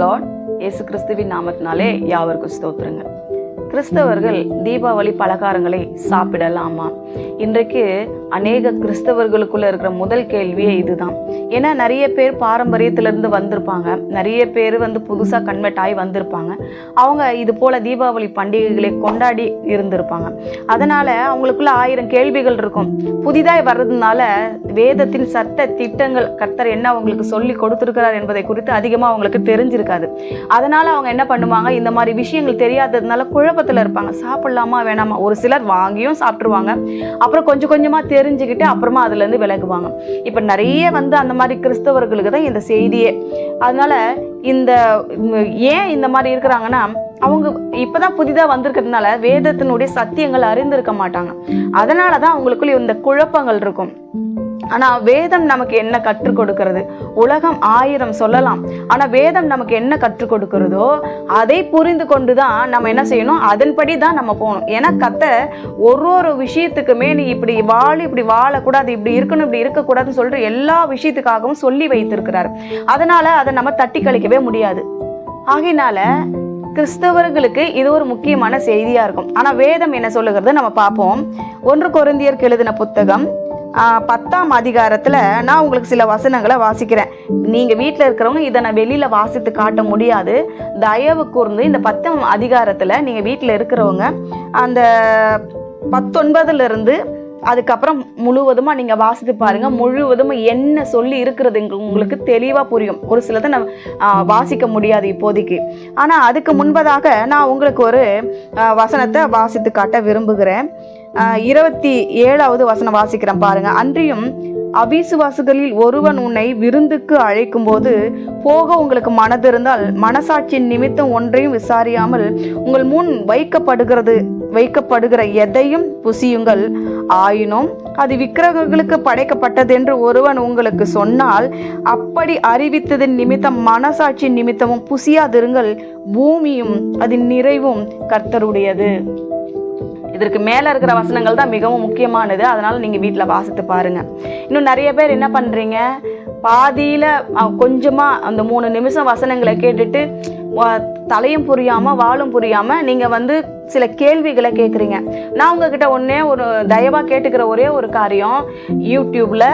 Lord இயேசு கிறிஸ்துவின் நாமத்தினாலே யாவருக்கும் ஸ்தோத்திரங்க. கிறிஸ்தவர்கள் தீபாவளி பலகாரங்களை சாப்பிடலாமா? இன்றைக்கு அநேக கிறிஸ்தவர்களுக்குள்ள இருக்கிற முதல் கேள்வியே இதுதான். ஏன்னா நிறைய பேர் பாரம்பரியத்திலேருந்து வந்திருப்பாங்க. நிறைய பேர் வந்து புதுசாக கன்வெர்ட் ஆகி வந்திருப்பாங்க. அவங்க இது போல் தீபாவளி பண்டிகைகளை கொண்டாடி இருந்திருப்பாங்க. அதனால் அவங்களுக்குள்ள ஆயிரம் கேள்விகள் இருக்கும். புதிதாக வர்றதுனால வேதத்தின் சட்ட திட்டங்கள் கர்த்தர் என்ன அவங்களுக்கு சொல்லி கொடுத்துருக்கிறார் என்பதை குறித்து அதிகமாக அவங்களுக்கு தெரிஞ்சிருக்காது. அதனால் அவங்க என்ன பண்ணுவாங்க? இந்த மாதிரி விஷயங்கள் தெரியாததுனால குழப்பத்தில் இருப்பாங்க. சாப்பிடலாமா வேணாமா? ஒரு சிலர் வாங்கியும் சாப்பிட்ருவாங்க அப்புறம் கொஞ்சம் கொஞ்சமாக தெரிஞ்சுக்கிட்டு அப்புறமா அதுலேருந்து விலகுவாங்க. இப்போ நிறைய வந்து அந்த மாதிரி கிறிஸ்தவர்களுக்கு தான் இந்த செய்தியே. அதனால இந்த ஏன் இந்த மாதிரி இருக்கிறாங்கன்னா அவங்க இப்பதான் புதிதாக வந்திருக்கிறதுனால வேதத்தினுடைய சத்தியங்கள் அறிந்திருக்க மாட்டாங்க. அதனால தான் அவங்களுக்குள்ள இந்த குழப்பங்கள் இருக்கும். ஆனால் வேதம் நமக்கு என்ன கற்றுக் கொடுக்கிறது? உலகம் ஆயிரம் சொல்லலாம். ஆனால் வேதம் நமக்கு என்ன கற்றுக் கொடுக்கிறதோ அதை புரிந்து கொண்டு தான் நம்ம என்ன செய்யணும்? அதன்படி தான் நம்ம போகணும். ஏன்னா கத்த ஒரு ஒரு விஷயத்துக்குமே நீ இப்படி வாழ இப்படி வாழக்கூடாது இப்படி இருக்கணும் இப்படி இருக்கக்கூடாதுன்னு சொல்லிட்டு எல்லா விஷயத்துக்காகவும் சொல்லி வைத்திருக்கிறார். அதனால் அதை நம்ம தட்டி கழிக்கவே முடியாது. ஆகையினால கிறிஸ்தவர்களுக்கு இது ஒரு முக்கியமான செய்தியாக இருக்கும். ஆனால் வேதம் என்ன சொல்லுகிறது? நம்ம பார்ப்போம். ஒன்று குருந்தியருக்கு எழுதின புத்தகம் பத்தாம் அதிகாரத்தில் நான் உங்களுக்கு சில வசனங்களை வாசிக்கிறேன். நீங்கள் வீட்டில் இருக்கிறவங்க இதை நான் வெளியில் வாசித்து காட்ட முடியாது. தயவு கூர்ந்து இந்த பத்தாம் அதிகாரத்தில் நீங்கள் வீட்டில் இருக்கிறவங்க அந்த பத்தொன்பதுலேருந்து அதுக்கப்புறம் முழுவதுமா நீங்க வாசித்து பாருங்க. முழுவதும் என்ன சொல்லி இருக்கிறது உங்களுக்கு தெளிவா புரியும். ஒரு சிலதை நான் வாசிக்க முடியாது இப்போதைக்கு. ஆனா அதுக்கு முன்பதாக நான் உங்களுக்கு ஒரு வசனத்தை வாசித்து காட்ட விரும்புகிறேன். இருபத்தி ஏழாவது வசனம் வாசிக்கிறேன் பாருங்க. அன்றியும் அவிசுவாசுகளில் ஒருவன் உன்னை விருந்துக்கு அழைக்கும்போது போக உங்களுக்கு மனதிருந்தால் மனசாட்சியின் நிமித்தம் ஒன்றையும் விசாரியாமல் உங்கள் முன் வைக்கப்படுகிறது வைக்கப்படுகிற எதையும் புசியுங்கள். ஆயினும் அது விக்கிரகங்களுக்கு படைக்கப்பட்டது என்று ஒருவன் உங்களுக்கு சொன்னால் அப்படி அறிவித்ததின் நிமித்தம் மனசாட்சியின் நிமித்தமும் புசியாதிருங்கள். பூமியும் அதன் நிறைவும் கர்த்தருடையது. இதற்கு மேலே இருக்கிற வசனங்கள் தான் மிகவும் முக்கியமானது. அதனால் நீங்கள் வீட்டில் வாசித்து பாருங்கள் இன்னும் நிறைய பேர் என்ன பண்ணுறீங்க பாதியில் கொஞ்சமாக அந்த மூணு நிமிஷம் வசனங்களை கேட்டுட்டு தலையும் புரியாமல் வாழும் புரியாமல் நீங்கள் வந்து சில கேள்விகளை கேட்குறீங்க நான் உங்ககிட்ட ஒன்னே ஒரு தயவாக கேட்டுக்கிற ஒரே ஒரு காரியம் யூடியூப்பில்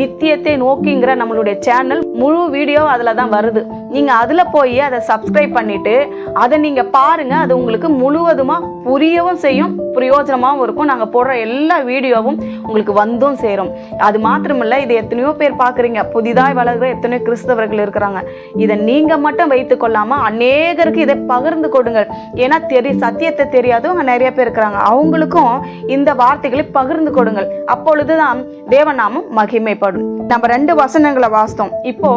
நித்தியத்தை நோக்கிங்கிற நம்மளுடைய சேனல் முழு வீடியோ அதில் தான் வருது. நீங்கள் அதில் போய் அதை சப்ஸ்கிரைப் பண்ணிவிட்டு அதை நீங்கள் பாருங்கள் அது உங்களுக்கு முழுவதுமாக புரியவும் செய்யும் பிரயோஜனமாகவும் இருக்கும். நாங்கள் போடுற எல்லா வீடியோவும் உங்களுக்கு வந்தும் சேரும். அது மாத்திரமில்ல இதை எத்தனையோ பேர் பார்க்குறீங்க புதிதாக வளர்கிற எத்தனையோ கிறிஸ்தவர்கள் இருக்கிறாங்க. இதை நீங்கள் மட்டும் வைத்து கொள்ளாமல் அநேகருக்கு இதை பகிர்ந்து கொடுங்கள். ஏன்னா தெரி சத்தியத்தை தெரியாதவங்க நிறைய பேர் இருக்கிறாங்க. அவங்களுக்கும் இந்த வார்த்தைகளை பகிர்ந்து கொடுங்கள். அப்பொழுதுதான் தேவநாமம் மகிமைப்படும். நம்ம ரெண்டு வசனங்களை வாசித்தோம். இப்போ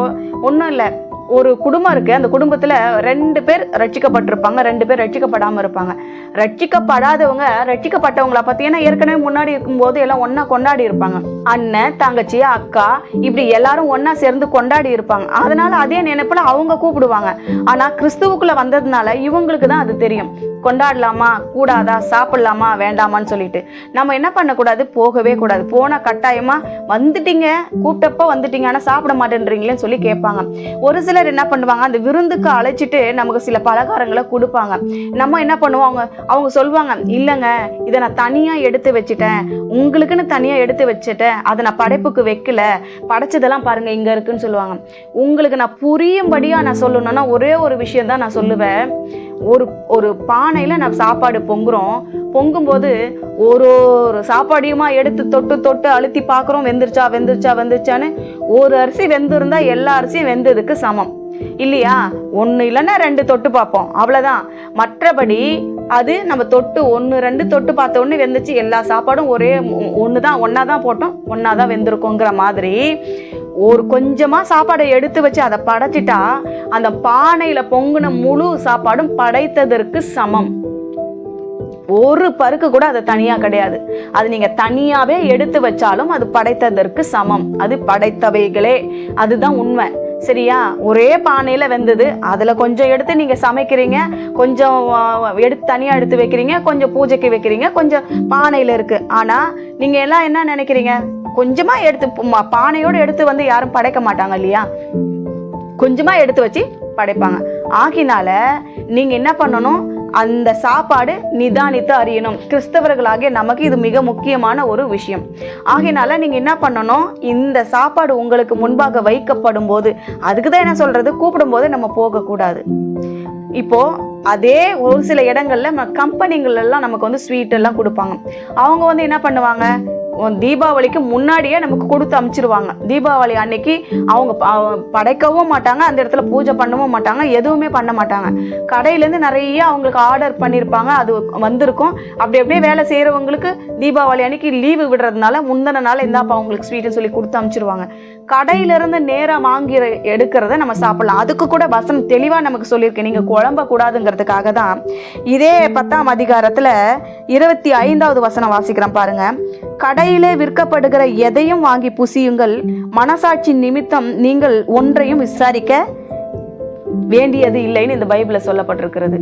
ஒன்றும் இல்லை. ஒரு குடும்பம் இருக்கு அந்த குடும்பத்துல ரெண்டு பேர் ரட்சிக்கப்பட்டிருப்பாங்க ரெண்டு பேர் ரட்சிக்கப்படாம இருப்பாங்க. ரட்சிக்கப்படாதவங்க ரட்சிக்கப்பட்டவங்கள பார்த்தீங்கன்னா ஏற்கனவே முன்னாடி இருக்கும்போது எல்லாம் ஒன்றா கொண்டாடி இருப்பாங்க. அண்ணன் தங்கச்சி அக்கா இப்படி எல்லாரும் ஒன்றா சேர்ந்து கொண்டாடி இருப்பாங்க. அதனால அதே நினைப்புல அவங்க கூப்பிடுவாங்க. ஆனா கிறிஸ்துவுக்குள்ள வந்ததுனால இவங்களுக்கு தான் அது தெரியும். கொண்டாடலாமா? கூடாதா? சாப்பிடலாமா? வேண்டாமான்னு சொல்லிட்டு. நம்ம என்ன பண்ணக்கூடாது? போகவே கூடாது. போனால் கட்டாயமாக வந்துட்டீங்க. கூப்பிட்டப்ப வந்துட்டீங்க. ஆனால் சாப்பிட மாட்டேன்றீங்களேன்னு சொல்லி கேட்பாங்க. ஒரு சிலர் என்ன பண்ணுவாங்க? அந்த விருந்துக்கு அழைச்சிட்டு நமக்கு சில பலகாரங்களை கொடுப்பாங்க. நம்ம என்ன பண்ணுவோம்? அவங்க அவங்க சொல்லுவாங்க இல்லைங்க இதை நான் தனியாக எடுத்து வச்சுட்டேன். உங்களுக்குன்னு தனியாக எடுத்து வச்சுட்டேன். அதை நான் படைப்புக்கு வைக்கல. படைச்சதெல்லாம் பாருங்கள் இங்கே இருக்குன்னு சொல்லுவாங்க. உங்களுக்கு நான் புரியும்படியாக நான் சொல்லணும்னா ஒரே ஒரு விஷயம் தான் நான் சொல்லுவேன். ஒரு ஒரு பானையில் நம்ம சாப்பாடு பொங்குறோம். பொங்கும்போது ஒரு ஒரு சாப்பாடையுமா எடுத்து தொட்டு தொட்டு அழுத்தி பார்க்குறோம். வெந்துருச்சா வெந்துருச்சா வெந்துருச்சான்னு ஒரு அரிசி வெந்திருந்தா எல்லா அரிசியும் வெந்ததுக்கு சமம். இல்லையா? ஒன்று இல்லைன்னா ரெண்டு தொட்டு பார்ப்போம். அவ்வளோதான் மற்றபடி அது நம்ம தொட்டு ஒன்று ரெண்டு தொட்டு பார்த்த உடனே வெந்துச்சு. எல்லா சாப்பாடும் ஒரே ஒன்று தான் ஒன்றா தான் போட்டோம். ஒன்றா தான் வெந்திருக்கோங்கிற மாதிரி ஒரு கொஞ்சமாக சாப்பாடை எடுத்து வச்சு அதை படைச்சிட்டா அந்த பானையில் பொங்கின முழு சாப்பாடும் படைத்ததற்கு சமம். ஒரு பருக்கு கூட அது தனியாக கிடையாது. அது நீங்கள் தனியாகவே எடுத்து வச்சாலும் அது படைத்ததற்கு சமம். அது படைத்தவைகளே. அதுதான் உண்மை. சரியா? ஒரே பானையில் வெந்தது. அதில் கொஞ்சம் எடுத்து நீங்கள் சமைக்கிறீங்க. கொஞ்சம் எடுத்து தனியாக எடுத்து வைக்கிறீங்க. கொஞ்சம் பூஜைக்கு வைக்கிறீங்க. கொஞ்சம் பானையில் இருக்குது ஆனால் நீங்கள் எல்லாம் என்ன நினைக்கிறீங்க? கொஞ்சமாக எடுத்து பானையோடு எடுத்து வந்து யாரும் படைக்க மாட்டாங்க இல்லையா? கொஞ்சமாக எடுத்து வச்சு படைப்பாங்க. ஆகினால நீங்கள் என்ன பண்ணணும்? அந்த சாப்பாடு நிதானித்து அறியணும். கிறிஸ்தவர்களாகிய நமக்கு இது மிக முக்கியமான ஒரு விஷயம். ஆகையினால நீங்க என்ன பண்ணணும்? இந்த சாப்பாடு உங்களுக்கு முன்பாக வைக்கப்படும் போது அதுக்கு தான் என்ன சொல்றது? கூப்பிடும்போது நம்ம போகக்கூடாது. இப்போ அதே ஒரு சில இடங்கள்ல நம்ம கம்பெனிகள் நமக்கு வந்து ஸ்வீட் எல்லாம் கொடுப்பாங்க. அவங்க வந்து என்ன பண்ணுவாங்க? தீபாவளிக்கு முன்னாடியே நமக்கு கொடுத்து அமுச்சிருவாங்க. தீபாவளி அன்னைக்கு அவங்க ப- படைக்கவும் மாட்டாங்க அந்த இடத்துல பூஜை பண்ணவும் மாட்டாங்க எதுவுமே பண்ண மாட்டாங்க. கடையிலேருந்து நிறைய அவங்களுக்கு ஆர்டர் பண்ணியிருப்பாங்க அது வந்திருக்கும். அப்படி அப்படியே வேலை செய்கிறவங்களுக்கு தீபாவளி அன்னைக்கு லீவு விடுறதுனால முந்தின நாள் இந்தாப்பா அவங்களுக்கு ஸ்வீட்டுன்னு சொல்லி கொடுத்து அமுச்சிருவாங்க. கடையிலேருந்து நேராக வாங்கி எடுக்கிறத நம்ம சாப்பிடலாம். அதுக்கு கூட வசனம் தெளிவாக நமக்கு சொல்லியிருக்கேன் நீங்கள் குழம்ப கூடாதுங்கிறதுக்காக தான். இதே பத்தாம் அதிகாரத்தில் இருபத்தி ஐந்தாவது வசனம் வாசிக்கிறேன் பாருங்கள் கடையிலே விற்கப்படுகிற எதையும் வாங்கி புசியுங்கள். மனசாட்சி நிமித்தம் நீங்கள் ஒன்றையும் விசாரிக்க வேண்டியது இல்லைன்னு இந்த பைபிளில் சொல்லப்பட்டிருக்கிறது.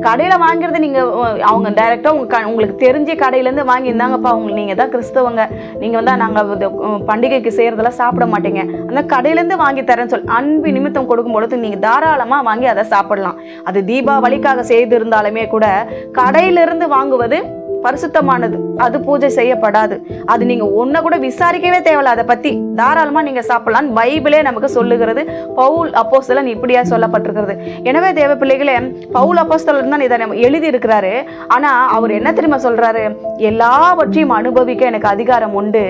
கடையில் வாங்குறது நீங்கள் அவங்க டைரெக்டாக உங்க க- உங்களுக்கு தெரிஞ்ச கடையிலேருந்து வாங்கியிருந்தாங்கப்பா உங்களுக்கு நீங்கள் தான் கிறிஸ்தவங்க. நீங்கள் வந்து நாங்கள் பண்டிகைக்கு செய்கிறதெல்லாம் சாப்பிட மாட்டீங்க. அந்த கடையிலேருந்து வாங்கி தரேன்னு சொல்லி அன்பு நிமித்தம் கொடுக்கும்பொழுது நீங்கள் தாராளமாக வாங்கி அதை சாப்பிடலாம். அது தீபாவளிக்காக செய்திருந்தாலுமே கூட கடையிலிருந்து வாங்குவது பரிசுத்தமானது. அது பூஜை செய்யப்படாது. அது நீங்க ஒன்ன கூட விசாரிக்கவே தேவையில்ல. அதை பத்தி தாராளமா நீங்க சாப்பிடலாம் பைபிளே நமக்கு சொல்லுகிறது. பவுல் அப்போஸ்தலன் இப்படியா சொல்லப்பட்டிருக்கிறது. எனவே தேவ பிள்ளைகளே பவுல் அப்போஸ்தலன் தான் இதை நம்ம எழுதி இருக்கிறாரு ஆனா அவர் என்ன தெரியுமா சொல்றாரு? எல்லாவற்றையும் அனுபவிக்க எனக்கு அதிகாரம் உண்டு.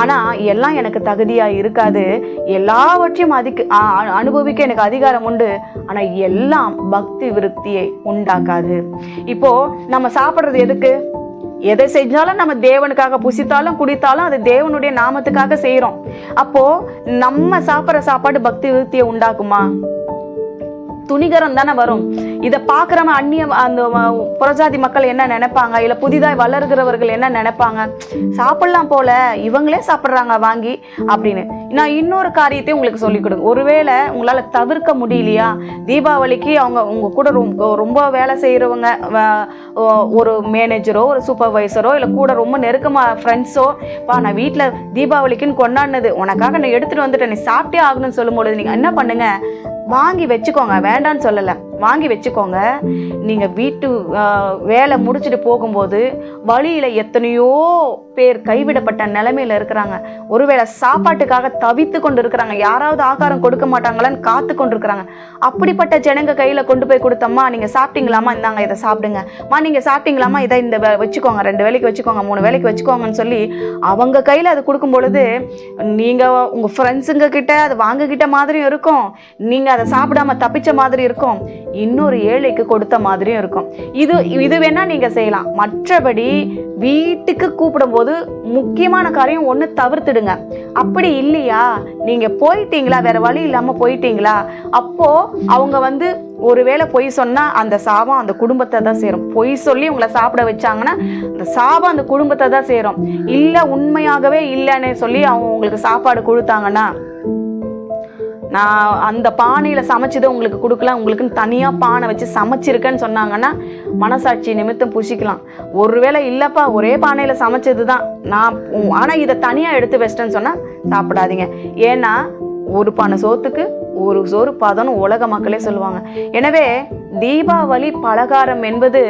ஆனா எல்லாம் எனக்கு தகுதியா இருக்காது. எல்லாவற்றையும் அதிக அனுபவிக்க எனக்கு அதிகாரம் உண்டு. ஆனா எல்லாம் பக்தி விருத்தியை உண்டாக்காது. இப்போ நம்ம சாப்பிட்றது எதுக்கு? எதை செஞ்சாலும் நம்ம தேவனுக்காக புசித்தாலும் குடித்தாலும் அது தேவனுடைய நாமத்துக்காக செய்யறோம் அப்போ நம்ம சாப்பிட்ற சாப்பாடு பக்தி விருத்தியை உண்டாக்குமா? துணிகரம் தானே வரும். இதை பார்க்குறவன் அந்நிய அந்த புறஜாதி மக்கள் என்ன நினைப்பாங்க? இல்லை புதிதாக வளர்கிறவர்கள் என்ன நினைப்பாங்க? சாப்பிட்லாம் போல இவங்களே சாப்பிட்றாங்க வாங்கி அப்படின்னு. நான் இன்னொரு காரியத்தையும் உங்களுக்கு சொல்லிக் கொடுங்க ஒருவேளை உங்களால் தவிர்க்க முடியலையா? தீபாவளிக்கு அவங்க உங்கள் கூட ரொம்ப ரொம்ப வேலை செய்கிறவங்க ஒரு மேனேஜரோ ஒரு சூப்பர்வைசரோ இல்லை கூட ரொம்ப நெருக்கமாக ஃப்ரெண்ட்ஸோ பா நான் வீட்டில் தீபாவளிக்குன்னு கொண்டாடினது உனக்காக நான் எடுத்துகிட்டு வந்துட்டேன் நீ சாப்பிட்டே ஆகணும்னு சொல்லும்பொழுது நீங்கள் என்ன பண்ணுங்கள் வாங்கி வச்சுக்கோங்க வேண்டான்னு சொல்லலை. வாங்கி வச்சுக்கோங்க. நீங்கள் வீட்டு வேலை முடிச்சுட்டு போகும்போது வழியில் எத்தனையோ பேர் கைவிடப்பட்ட நிலைமையில் இருக்கிறாங்க. ஒருவேளை சாப்பாட்டுக்காக தவித்து கொண்டு இருக்கிறாங்க யாராவது ஆகாரம் கொடுக்க மாட்டாங்களான்னு காத்து கொண்டு இருக்கிறாங்க அப்படிப்பட்ட ஜனங்க கையில் கொண்டு போய் கொடுத்தம்மா நீங்கள் சாப்பிட்டீங்களாமா இந்தாங்க இதை சாப்பிடுங்க. மா நீங்கள் சாப்பிட்டீங்களாமா இதை இந்த வச்சுக்கோங்க. ரெண்டு வேலைக்கு வச்சுக்கோங்க மூணு வேலைக்கு வச்சுக்கோங்கன்னு சொல்லி அவங்க கையில் அது கொடுக்கும் பொழுது நீங்கள் உங்கள் ஃப்ரெண்ட்ஸுங்க கிட்ட அது வாங்கிக்கிட்ட மாதிரியும் இருக்கும். நீங்கள் அதை சாப்பிடாம தப்பிச்ச மாதிரி இருக்கும். இன்னொரு ஏழைக்கு கொடுத்த மாதிரியும் இருக்கும். இது இது வேணால் நீங்கள் செய்யலாம். மற்றபடி வீட்டுக்கு கூப்பிடும்போது முக்கியமான காரியம் ஒன்று தவிர்த்துடுங்க. அப்படி இல்லையா? நீங்கள் போயிட்டீங்களா? வேறு வழி இல்லாமல் போயிட்டீங்களா? அப்போது அவங்க வந்து ஒருவேளை பொய் சொன்னால் அந்த சாபம் அந்த குடும்பத்தை தான் சேரும். பொய் சொல்லி உங்களை சாப்பிட வச்சாங்கன்னா அந்த சாபம் அந்த குடும்பத்தை தான் சேரும். இல்லை உண்மையாகவே இல்லைன்னு சொல்லி அவங்க உங்களுக்கு சாப்பாடு கொடுத்தாங்கன்னா நான் அந்த பானையில் சமைச்சதை உங்களுக்கு கொடுக்கல உங்களுக்குன்னு தனியாக பானை வச்சு சமைச்சிருக்கேன்னு சொன்னாங்கன்னா மனசாட்சி நிமித்தம் புசிக்கலாம். ஒருவேளை இல்லைப்பா ஒரே பானையில் சமைச்சது தான் நான் ஆனால் இதை தனியாக எடுத்து வச்சிட்டேன்னு சொன்னால் சாப்பிடாதீங்க. ஏன்னா ஒரு பானை சோத்துக்கு ஒரு சோறு பதம்னு உலக மக்களே சொல்லுவாங்க. எனவே தீபாவளி பலகாரம் என்பது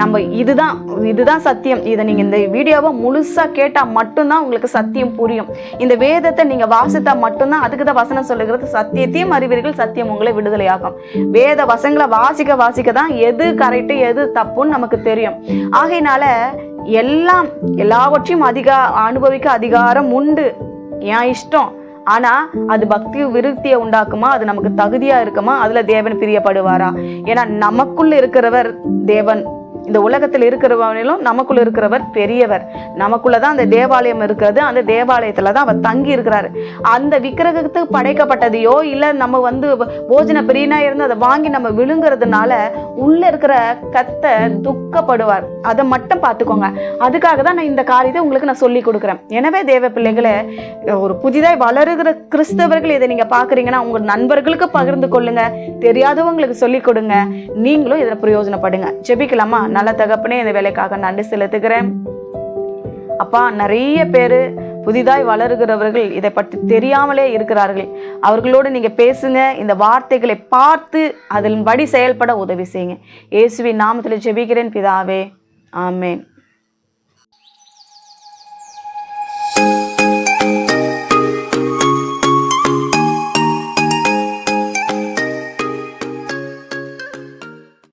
நம்ம இதுதான் இதுதான் சத்தியம். இதை நீங்கள் இந்த வீடியோவை முழுசாக கேட்டால் மட்டும்தான் உங்களுக்கு சத்தியம் புரியும். இந்த வேதத்தை நீங்கள் வாசித்தா மட்டும்தான் அதுக்கு தான் வசனம் சொல்லுகிறது சத்தியத்தையும் அறிவீர்கள் சத்தியம் உங்களை விடுதலையாகும். வேத வசங்களை வாசிக்க வாசிக்க தான் எது கரெக்டு எது தப்புன்னு நமக்கு தெரியும். ஆகையினால எல்லாம் எல்லாவற்றையும் அதிக அனுபவிக்க அதிகாரம் உண்டு. என் இஷ்டம்? ஆனா அது பக்தி விருத்தியை உண்டாக்குமா? அது நமக்கு தகுதியா இருக்குமா? அதுல தேவன் பிரியப்படுவாரா? ஏன்னா நமக்குள்ள இருக்கிறவர் தேவன். இந்த உலகத்தில் இருக்கிறவனிலும் நமக்குள்ள இருக்கிறவர் பெரியவர். நமக்குள்ள தான் அந்த தேவாலயம் இருக்கிறது. அந்த தேவாலயத்தில் தான் அவர் தங்கி இருக்கிறாரு. அந்த விக்கிரகத்துக்கு படைக்கப்பட்டதையோ இல்லை நம்ம வந்து போஜன பிரியனா இருந்து அதை வாங்கி நம்ம விழுங்குறதுனால உள்ள இருக்கிற கத்தை துக்கப்படுவார். அதை மட்டும் பார்த்துக்கோங்க. அதுக்காக தான் நான் இந்த காரியத்தை உங்களுக்கு நான் சொல்லி கொடுக்குறேன். எனவே தேவ பிள்ளைகளை ஒரு புதிதாக வளருகிற கிறிஸ்தவர்கள் இதை நீங்கள் பார்க்குறீங்கன்னா உங்கள் நண்பர்களுக்கு பகிர்ந்து கொள்ளுங்க. தெரியாதவங்களுக்கு சொல்லி கொடுங்க. நீங்களும் இதில் பிரயோஜனப்படுங்க. ஜெபிக்கலாமா? நல்ல தகப்பனே இந்த வேலைக்காக நன்றி செலுத்துகிறேன். அப்பா நிறைய பேர் புதிதாய் வளர்கிறவர்கள் இதை பற்றி தெரியாமலே இருக்கிறார்கள். அவர்களோடு நீங்கள் பேசுங்க இந்த வார்த்தைகளை பார்த்து அதன் படி செயல்பட உதவி செய்யுங்க. இயேசுவி நாமத்தில் ஜெபிக்கிறேன் பிதாவே. ஆமேன்.